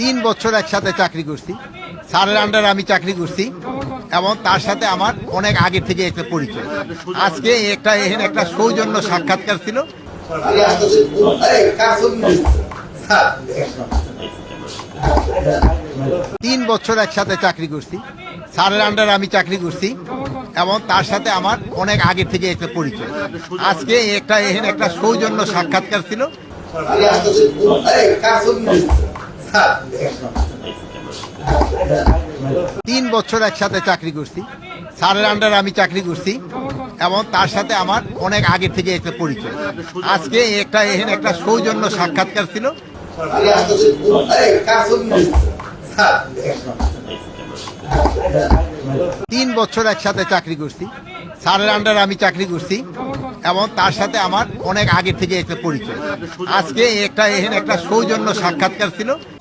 তিন বছর একসাথে চাকরি করছি। স্যারের আন্ডারে আমি চাকরি করছি এবং তার সাথে আমার অনেক আগে থেকে একটা পরিচয়। আজকে একটা এখানে একটা সৌজন্য সাক্ষাৎকার ছিল। তিন বছর একসাথে চাকরি করছি। স্যারের আন্ডারে আমি চাকরি করছি এবং তার সাথে আমার অনেক আগে থেকে একটা পরিচয়। আজকে একটা এখানে একটা সৌজন্য সাক্ষাৎকার ছিল। তিন বছর একসাথে চাকরি করছি। স্যারের আন্ডারে আমি চাকরি করছি এবং তার সাথে আমার অনেক আগে থেকে একটা পরিচয়। আজকে একটা এখানে একটা সৌজন্য সাক্ষাৎকার ছিল। তিন বছর একসাথে চাকরি করছি। স্যারের আন্ডারে আমি চাকরি করছি এবং তার সাথে আমার অনেক আগে থেকে একটা পরিচয়। আজকে একটা এখানে একটা সৌজন্য সাক্ষাৎকার ছিল।